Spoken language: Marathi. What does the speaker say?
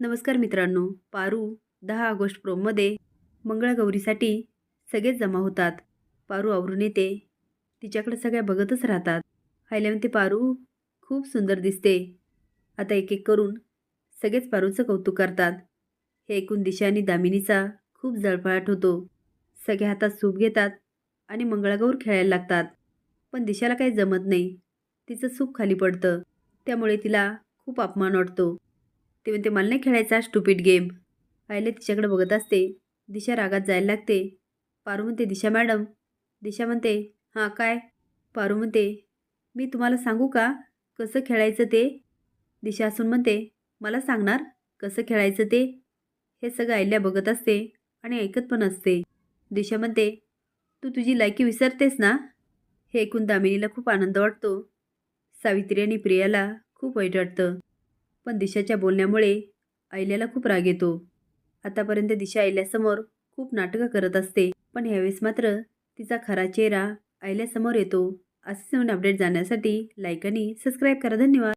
नमस्कार मित्रांनो. पारू दहा ऑगस्ट प्रोममध्ये मंगळागौरीसाठी सगळेच जमा होतात. पारू आवरून येते. तिच्याकडे सगळ्या बघतच राहतात. हायल्यावर ते पारू खूप सुंदर दिसते. आता एक एक करून सगळेच पारूचं कौतुक करतात. हे ऐकून दिशा आणि दामिनीचा खूप जळफळाट होतो. सगळ्या हातात सूप घेतात आणि मंगळागौर खेळायला लागतात. पण दिशाला काही जमत नाही. तिचं सूप खाली पडतं. त्यामुळे तिला खूप अपमान वाटतो. ते म्हणते मला नाही खेळायचा स्टुपिड गेम पाहिले तिच्याकडे बघत असते. दिशा रागात जायला लागते. पारू म्हणते दिशा मॅडम. दिशा म्हणते हां काय? पारू म्हणते मी तुम्हाला सांगू का कसं खेळायचं ते? दिशा असून म्हणते मला सांगणार कसं खेळायचं ते? हे सगळं आईल्या बघत असते आणि ऐकत पण असते. दिशा म्हणते तू तुझी लायकी विसरतेस ना? हे ऐकून दामिनीला खूप आनंद वाटतो. सावित्री आणि प्रियाला खूप वाईट वाटतं. पण दिशाच्या बोलण्यामुळे ऐल्याला खूप राग येतो. आतापर्यंत दिशा ऐल्यासमोर खूप नाटकं करत असते पण ह्यावेळेस मात्र तिचा खरा चेहरा ऐल्यासमोर येतो. असेच नवीन अपडेट जाण्यासाठी लाईक आणि सबस्क्राईब करा. धन्यवाद.